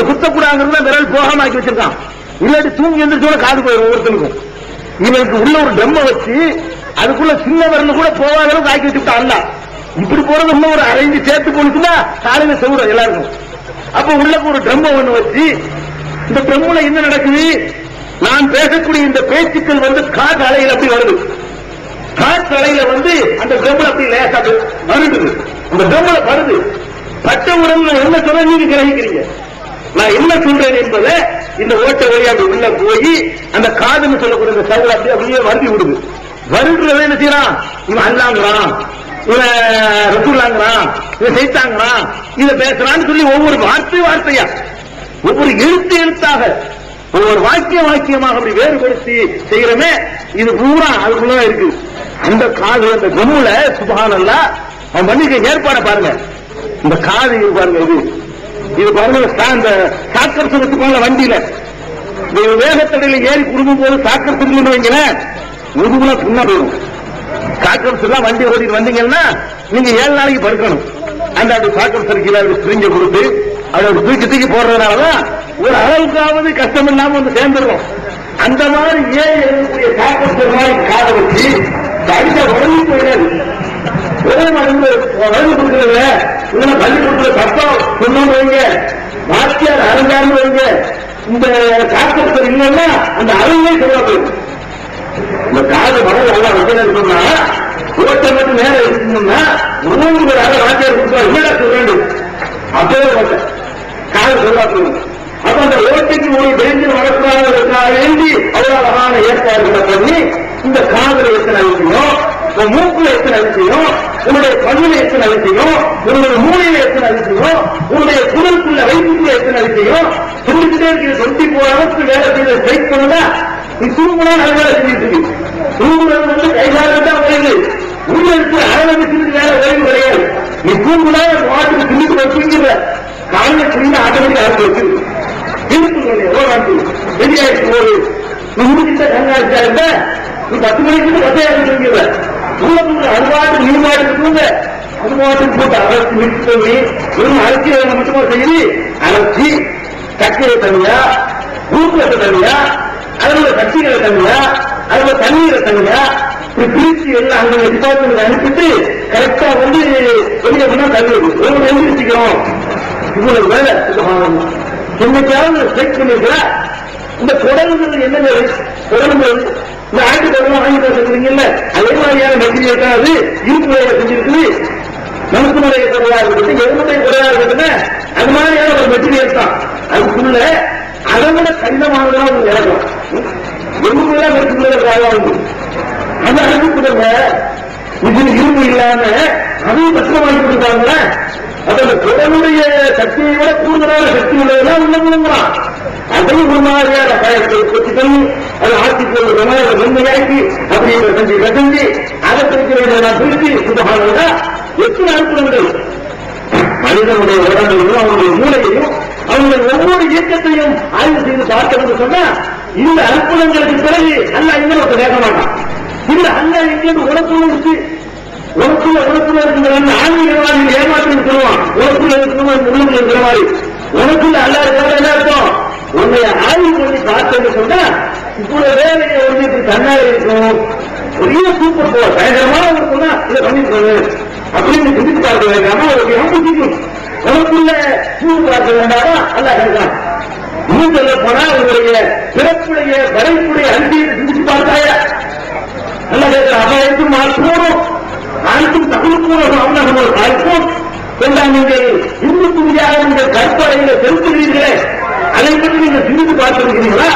இப்படி குத்தக்கூடாங்கிறத விரல் போகாம ஆக்கி வச்சிருக்கான். இல்லாட்டி தூங்கி எந்திரிச்சோட காது போயிடும் ஒவ்வொருத்தருக்கும் இவனுக்கு உள்ள ஒரு டெம்ம வச்சு அதுக்குள்ள சின்ன விரல் கூட போகாத அளவுக்கு ஆக்கி வச்சுட்டான் அல்ல. இப்படி போறது இன்னும் ஒரு அரைஞ்சு சேர்த்து போனிச்சுன்னா காலையில செவுடும் எல்லாருக்கும். அப்ப உள்ள ஒரு ட்ரம்ம ஒண்ணு வச்சு இந்த ட்ரம்முல என்ன நடக்குது? நான் பேசக்கூடிய இந்த பேச்சுக்கள் வந்து காற்று அலையில் அப்படி வருது. காற்று அலையில வந்து அந்த ட்ரம்ல அப்படி லேசா வருது. அந்த ட்ரம்ல வருது. பட்ட உடம்பு என்ன சொல்ல நீங்க கிரகிக்கிறீங்க? நான் என்ன சொல்றேன் என்பதை இந்த ஓட்ட வழியா அப்படி உள்ள போய் அந்த காதுன்னு சொல்லக்கூடிய இந்த சவுல அப்படியே அப்படியே வருதி விடுது. வருடுறத என்ன செய்யறான்? இவன் அல்லாங்கிறான். இவன் ரசூலாங்கிறான் இவன் செய்தாங்கிறான் இதை பேசுறான்னு சொல்லி ஒவ்வொரு வார்த்தை வார்த்தையா? ஒவ்வொரு எழுத்து எழுத்தாக ஒவ்வொரு வாக்கிய வாக்கியமாக அப்படி வேறுபடுத்தி செய்யறமே இது பூரா அதுக்குள்ள இருக்கு. அந்த காது அந்த கும்முல சுபஹானல்லா அவன் பண்ணிக்க ஏற்பாட பாருங்க. இந்த காது பாருங்க இது. இது பாருங்க அந்த இந்த சாக்கர் வச்சுக்கோங்க வண்டியில. நீங்க வேகத்தடையில ஏறி குடும்பம் போது சாக்கர் சொல்லி வைங்களேன் முதுகுல புண்ணா போயிடும். சாக்கர் எல்லாம் வண்டி ஓடிட்டு வந்தீங்கன்னா நீங்க ஏழு நாளைக்கு படுக்கணும். அந்த அப்படி சாக்கர் சர்க்கில ஸ்பிரிஞ்ச கொடுத்து அதை அப்படி தூக்கி தூக்கி போடுறதுனாலதான் ஒரு அளவுக்காவது கஷ்டம் இல்லாம வந்து சேர்ந்துருவோம். அந்த மாதிரி ஏன் இருக்கக்கூடிய சாக்கர் மாதிரி காதை வச்சு தனித்த உடம்பு போயிடாது வழங்கி கொடுக்கறதுல இல்லைன்னா பள்ளிக்கூடத்துல சட்டம் கொண்டு வைங்க. வாத்தியார் அரங்காரம் வைங்க. இந்த காக்கத்தர் இல்லைன்னா அந்த அருங்கே சொல்ல இந்த காது மரம் நல்லா வைக்கணும்னு சொன்னா மட்டும் நேரம் இருக்கணும்னா மூணு பேர் வாத்தியார் கொடுத்தா என்னடா சொல்ல வேண்டும் காது சொல்ல அப்ப அந்த ஓட்டைக்கு ஒரு டேஞ்சர் வரக்கூடாதுக்காக வேண்டி அவ்வளவு அழகான ஏற்பாடுகளை பண்ணி இந்த காதுல எத்தனை விஷயம் உன் மூக்குல எத்தனை விஷயம் உன்னுடைய பணியில எத்தனை விஷயம் உன்னுடைய மூலையில எத்தனை விஷயம் உன்னுடைய குரலுக்குள்ள வயிற்றுக்குள்ள எத்தனை விஷயம் சொல்லிக்கிட்டே இருக்கிற சொத்தி போறவருக்கு வேலை செய்ய ஸ்ட்ரைக் பண்ணுதா நீ தூங்குனா நல்ல வேலை செஞ்சுட்டு இருக்கு. தூங்குறது வந்து கைகாலம் தான் வருது உள்ள இருக்கிற ஆரம்பிச்சுட்டு வேலை ஓய்வு கிடையாது. நீ தூங்குனா வாட்டுக்கு திண்டுக்கு வச்சுங்கிற காலையில துணிந்து ஆட்டோமேட்டிக் ஆரம்பி வச்சிருக்கு இருக்கு ஓடாண்டு வெளியாயிட்டு ஒரு நீ முடிக்கிட்ட கண்ணாடிச்சா இருந்த நீ பத்து மணிக்கு பத்தையாயிரம் தூங்கிடுற தூங்க அறுபாடு நீர்மாடு தூங்க போட்டு அரசு மீட்டு சொல்லி வெறும் அரசியல் மட்டுமா செய்து அரைச்சி சர்க்கரை தனியா ஊர்வத்தை தனியா அதுல சக்திகளை தனியா அதுல தண்ணீரை தனியா பிரிச்சு எல்லாம் அங்க டிபார்ட்மெண்ட் அனுப்பிட்டு கரெக்டா வந்து வெளியே பண்ணா தண்ணி ஒரு எழுந்திரிச்சுக்கிறோம் இவ்வளவு வேலை. சுத்தமானது என்னைக்காவது செக் பண்ணிருக்கிற? இந்த குடல்கள் என்னங்க குடல்கள் இந்த ஆண்டு குடலாம் வாங்கி பேசுறீங்கல்ல அதே மாதிரியான மெட்டீரியல் தான் அது இருப்பு வேலை செஞ்சிருக்குது. நமக்கு முறைய குறையா இருக்கட்டும் எருமுடைய குறையா இருக்கட்டும் அது மாதிரியான ஒரு மெட்டீரியல் தான். அதுக்குள்ள அதை விட கடினமானதான் ஒரு இறக்கம் எருமுறையா மெட்டீரியல் உண்டு. அந்த அளவுக்கு இது இரும்பு இல்லாம அதுவும் கஷ்டமாக்கி கொடுத்தாங்களே அதோட கடவுளுடைய சக்தியை விட கூடுதலான சக்தி உள்ளதெல்லாம் உள்ள அதையும் ஒரு மாதிரியான பயத்தை கொத்தி பண்ணி அது ஆட்சிக்கு ஒரு மாதிரி மென்மையாக்கி அப்படி செஞ்சு கசஞ்சு அதை திருக்கிறவர்களை நான் பிரித்து சுத்தமானதா எத்தனை அனுப்புறங்கள் மனிதனுடைய உடம்பையும் அவனுடைய மூளையையும் அவனுடைய ஒவ்வொரு இயக்கத்தையும் ஆய்வு செய்து பார்க்கணும்னு சொன்னா இந்த அற்புதங்களுக்கு பிறகு அல்ல இங்கே ஒருத்தர் கேட்க மாட்டான் இல்ல அல்ல இங்கே உடம்பு இருக்கு உனக்குள்ள உனக்குள்ள இருக்கிற ஆன்மீகவாதிகள் ஏமாற்றம் சொல்லுவான். உனக்குள்ள இருக்கிறவன் உள்ளுக்குள்ள இருக்கிற மாதிரி. உனக்குள்ள அல்லா இருக்கிற என்ன இருக்கும் உன்னை ஆய்வு பண்ணி பார்த்தேன்னு சொன்னா இவ்வளவு வேலையை வந்து இப்படி தன்னா இருக்கும் பெரிய சூப்பர் போ பயங்கரமான ஒரு சொன்னா இதை பண்ணிருக்காங்க அப்படின்னு சிந்தித்து பார்க்க வேண்டாமா. ஒரு பிடிக்கும் உனக்குள்ள சூடு பார்க்க வேண்டாமா அல்ல கிடைக்கலாம் இன்னும் சொல்ல போனா உங்களுடைய பிறப்புடைய படைப்புடைய அன்பியை சிந்திச்சு பார்த்தாயா? அல்ல கேட்கிற அவைக்கும் மாற்றோடும் அனைத்தும் தகுதிப்பூர்வம் அவங்க ஒரு கற்போம். கொண்டாங்க நீங்கள் இந்து துணியாக நீங்கள் கற்பனையில செலுத்துகிறீர்களே அதை பற்றி நீங்கள் சிந்தித்து பார்த்திருக்கிறீர்களா?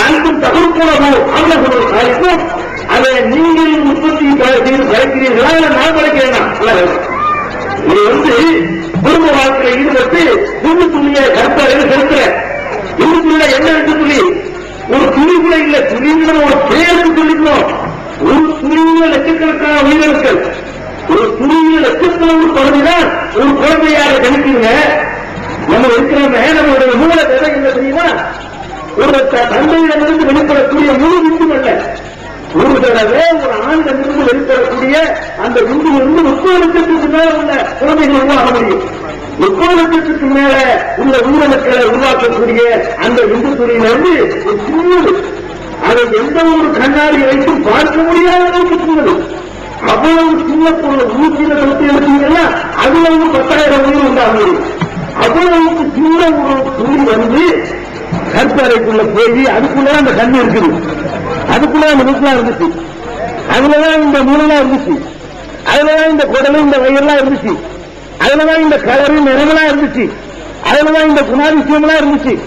அனைத்தும் தகுதிப்பூர்வம் அவங்க ஒரு கற்போம். அதை நீங்கள் உற்பத்தி செய்து படைக்கிறீர்களா? இல்லை நான் படைக்கிறேனா? இது வந்து குடும்ப வாழ்க்கையில் ஈடுபட்டு இந்து துணியை கற்பனையில் செலுத்துறேன். இந்து துணியில என்ன ரெண்டு துணி ஒரு துணி கூட இல்ல. துணிங்கிற ஒரு பேருக்கு சொல்லிக்கணும். ஒரு துணியில லட்சக்கணக்கான உயிரிழக்கள் மூணு லட்சக்கணக்கான பகுதிதான் ஒரு குழந்தையாக கணிக்கிறீங்க நம்ம இருக்கிறோமே நம்மளுடைய மூல தேவை என்ன தெரியுமா ஒரு தந்தையிடமிருந்து வெளிப்படக்கூடிய முழு விந்து அல்ல. ஒரு தடவை ஒரு ஆண்டிலிருந்து வெளிப்படக்கூடிய அந்த விந்து வந்து முப்பது லட்சத்துக்கு மேல உள்ள குழந்தைகள் உருவாக முடியும். முப்பது லட்சத்துக்கு மேல உள்ள உயிரணுக்களை உருவாக்கக்கூடிய அந்த இந்து துறையிலிருந்து ஒரு சின்னது அதை எந்த ஒரு கண்ணாடி வைத்தும் பார்க்க முடியாத அளவுக்கு சின்னது அவ்வளவு சின்ன பொருள் நூற்றில தொட்டி எடுத்தீங்கன்னா அதுல ஒரு பத்தாயிரம் உயிர் உண்டாங்க அவ்வளவுக்கு சின்ன ஒரு துணி வந்து கற்பறைக்குள்ள போய் அதுக்குள்ள அந்த கண் இருக்குது. அதுக்குள்ள அந்த முக்கெல்லாம் இருந்துச்சு. அதுலதான் இந்த மூணுலாம் இருந்துச்சு. அதுலதான் இந்த குடலும் இந்த வயிறுலாம் இருந்துச்சு. அதுலதான் இந்த கலரும் நிறமெல்லாம் இருந்துச்சு. அதுலதான் இந்த குணாதிசயம்லாம் இருந்துச்சு.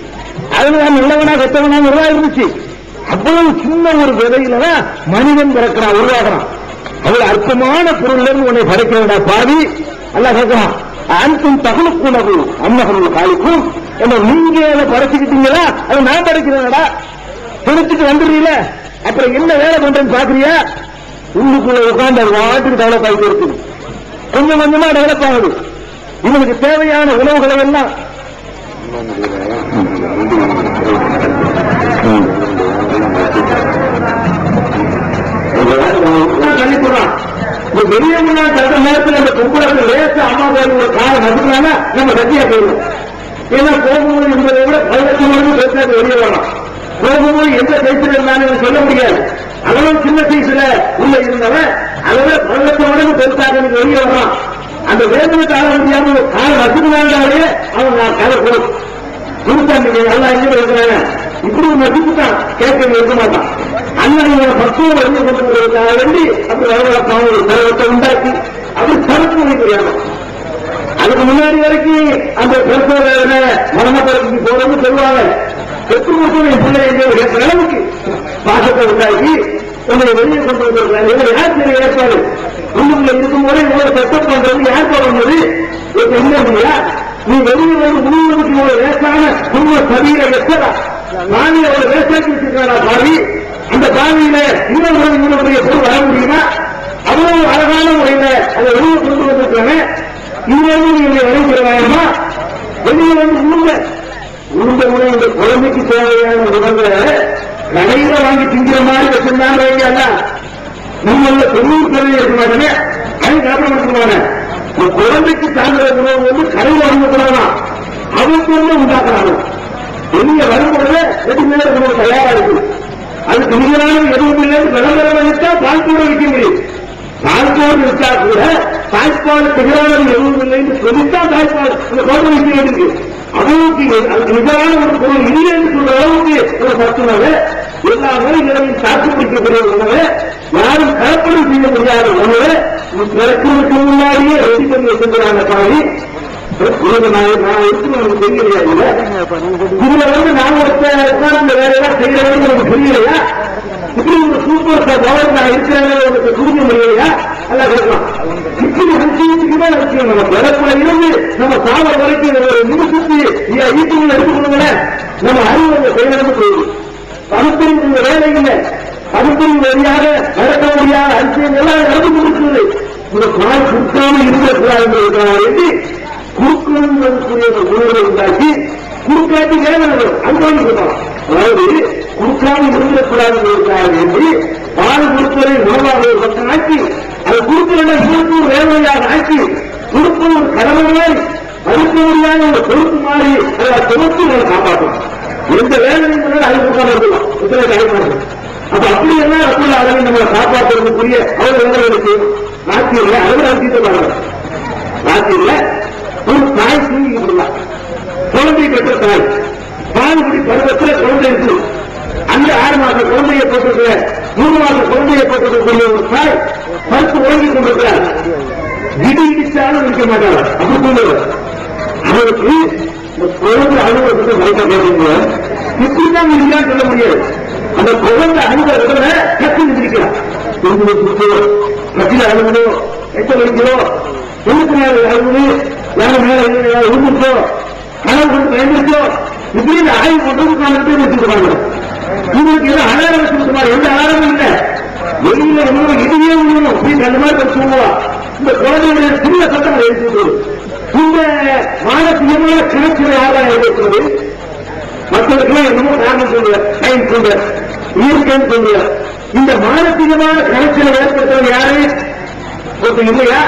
அதுலதான் நல்லவனா கெட்டவனா இருந்துச்சு. அவ்வளவு சின்ன ஒரு விதையில தான் மனிதன் பிறக்கிறான் உருவாகிறான். அவ்வளவு அற்பமான பொருள்ல இருந்து உன்னை படைக்கிறா பாவி. அல்ல கேட்கிறான் அன்றும் தகலுக்குணவு அன்னகருள் காலிக்கும். என்ன நீங்க அதை படைச்சுக்கிட்டீங்களா? அதை நான் படைக்கிறேன்டா. தெரிச்சுட்டு வந்துடுறீல அப்புறம் என்ன வேலை பண்றேன்னு பாக்குறியா உள்ளுக்குள்ள உட்கார்ந்து அது வாட்டுக்கு டெவலப் ஆகிட்டு இருக்குது. கொஞ்சம் கொஞ்சமா டெவலப் ஆகுது. இவனுக்கு தேவையான உணவுகளை எல்லாம் தள்ளி போடுறான் இந்த வெளியே முன்னாள் நேரத்தில் நம்ம கும்பலுக்கு லேச அம்மா பேர் ஒரு காலம் நடுறாங்க நம்ம கட்டியா போயிடும் ஏன்னா போகும்போது என்பதை விட பதினெட்டு மணிக்கு பேசுறது வெளியே வரலாம் போகும்போது எந்த சைஸ்ல இருந்தாலும் சொல்ல முடியாது அதெல்லாம் சின்ன சைஸ்ல உள்ள இருந்தவன் அதோட லட்சம் மடங்கு பெருசாக எனக்கு வெளியே வரலாம் அந்த வேதனை கால முடியாம ஒரு காலம் நசுக்குனாலே அவன் நான் கதை போடும் கொடுத்தாங்க நல்லா எங்க இருக்கிறாங்க இப்படி ஒரு மதிப்பு தான் கேட்க இருக்க மாட்டான் அண்ணனுடைய பக்குவம் அறிந்து கொண்டு வேண்டி அப்படி வரவழைப்பாங்க ஒரு பருவத்தை உண்டாக்கி அது தடுப்பு முடியாது அதுக்கு முன்னாடி வரைக்கும் அந்த பெருசோட மரணப்படத்துக்கு போறது சொல்லுவாங்க. பெற்று மட்டும் பிள்ளை என்ற கேட்கிற அளவுக்கு பாசத்தை உண்டாக்கி உங்களை வெளியே கொண்டு வந்திருக்கிறாங்க இவங்க யார் சரி ஏற்பாடு? உள்ளுக்குள்ள இருக்கும் போது இவ்வளவு சட்டம் பண்றது யார் போடுறது இப்ப என்ன இல்லையா? நீ வெளியே வந்து முழுவதுக்கு ஒரு லேசான குடும்ப சபையில வெச்சதா நானே ஒரு வேசாக்கி வச்சிருக்காரா பாவி? அந்த பாவியில இன்னொரு இன்னொரு பொருள் வர முடியுமா? அவ்வளவு அழகான முறையில அதை வெளியே கொண்டு வந்திருக்காங்க இன்னொரு நீங்க வரைஞ்சிருவாயமா வெளியே வந்து உளுந்த. உளுந்த முறை இந்த குழந்தைக்கு தேவையான உணவை கடையில வாங்கி திங்கிற மாதிரி வச்சிருந்தாங்க வைங்க நம்மள தொண்ணூறு கதை இருக்க மாட்டேங்க அது ஞாபகம் வச்சுருவாங்க இந்த குழந்தைக்கு தாங்குற உணவு வந்து கடையில் வாங்க கூடாதான் அவருக்கு வந்து உண்டாக்குறாங்க வெளியே வரும்போது ரெடிமேட் உணவு தயாரா இருக்கு அதுக்கு நிகரான எதுவும் இல்லை விளம்பரம் வச்சா பால்கோடு விற்க முடியும் பால்கோடு விற்றா கூட தாய்ப்பால் நிகரான எதுவும் இல்லைன்னு சொல்லித்தான் தாய்ப்பால் இந்த கோட்டை விற்க வேண்டியிருக்கு அளவுக்கு அதுக்கு நிகரான ஒரு பொருள் இல்லைன்னு சொல்ற அளவுக்கு ஒரு சத்துணவு எல்லா நோய்களையும் தாக்கு பிடிக்கக்கூடிய உணவு யாரும் கலப்படம் செய்ய முடியாத உணவு பிறக்கிறதுக்கு முன்னாடியே ரெடி பண்ணி வச்சிருக்கிறாங்க பாவி. இதுல இருக்கு இல்ல. வந்து உட்கார்ந்து வேற ஏதாவது செய்யறதுன்னு நமக்கு தெரியலையா இப்படி ஒரு சூப்பர் பவர் நான் இருக்கிறேன் உங்களுக்கு புரிஞ்ச முடியலையா அல்ல கேட்கலாம் இப்படி அஞ்சுக்கு தான் விஷயம் நம்ம பிறப்புல இருந்து நம்ம சாவ வரைக்கும் ஒரு நிமிஷத்து ஈட்டிங் எடுத்துக்கணுங்களேன் நம்ம அறிவு செய்யறது போகுது பகுப்பின் இந்த வேலை இல்லை பகுப்பின் வழியாக நடக்க முடியாத அரசியல் கொடுக்கிறது இந்த குழாய் குடுக்காம இருக்கக்கூடாது என்பதற்காக வேண்டி குறுக்கக்கூடிய உணர்வை உண்டாக்கி குறுக்காட்டி வேலை அனுபவிக்கலாம் அதாவது குறுக்காம இருந்துடக்கூடாது என்பதற்காக வேண்டி பால் கொடுப்பதை உணவாக ஒரு பக்கம் ஆக்கி அது கொடுக்கிற குறுக்கு வேலையாக ஆக்கி குறுக்கு ஒரு கடமையாய் மறுக்க ஒரு பொறுப்பு மாறி அதை தொகுத்து நம்ம காப்பாற்றலாம் எந்த வேலை பண்ணாலும் அது கொடுக்காம இருக்கலாம் அப்ப அப்படி என்ன ரசூல் அதை நம்மளை காப்பாற்றுறதுக்குரிய அவர் எங்களுக்கு செய்யும் ராத்திரியில அவர் ராத்தியத்தை பாருங்க ராத்திரியில ஒரு தாய் தூங்கி இருந்தார் குழந்தை பெற்ற தாய். பால்குடி பருவத்தில் குழந்தை இருக்கு. அந்த ஆறு மாச குழந்தையை போட்டிருக்கிற மூணு மாச குழந்தையை போட்டிருக்கக்கூடிய ஒரு தாய் பருப்பு உறங்கி கொண்டிருக்கிறார். இடி இடிச்சாலும் இருக்க மாட்டாங்க அப்படி சொல்லுவார் அவருக்கு குழந்தை அனுபவத்துக்கு மறைக்க கேட்டீங்க இப்படிதான் முடியாது சொல்ல முடியாது. அந்த குழந்தை அனுபவத்துல கத்தி நிற்கிறான் கொஞ்சம் சுத்தோ கத்தில அழுகணோ எச்ச வைக்கிறோ எதுக்கு மேல அழுகுது யாரு மேல உருந்துச்சோ கனவு கொண்டு பயந்துச்சோ இப்படின்னு ஆய்வு பண்றது நாலு பேர் வச்சுருக்காங்க உங்களுக்கு எல்லாம் அலாரம் வச்சிருக்காரு எந்த அலாரமும் இல்லை. வெளியில இன்னொரு இதுவே விழுணும் அப்படின்னு அந்த மாதிரி சொல்லுவோம் இந்த குழந்தையுடைய சின்ன சட்டம் எழுதி இந்த மானசீகமான கிணச்சில ஆதாயம் இருக்கிறது. மற்றவர்கள் என்னமோ காரணம் சொல்ற சயின்ஸ் சொல்ற இயற்கைன்னு சொல்ற இந்த மானசீகமான கணக்கில் ஏற்பட்டவர் யாரு? ஒருத்தர் இல்லையா?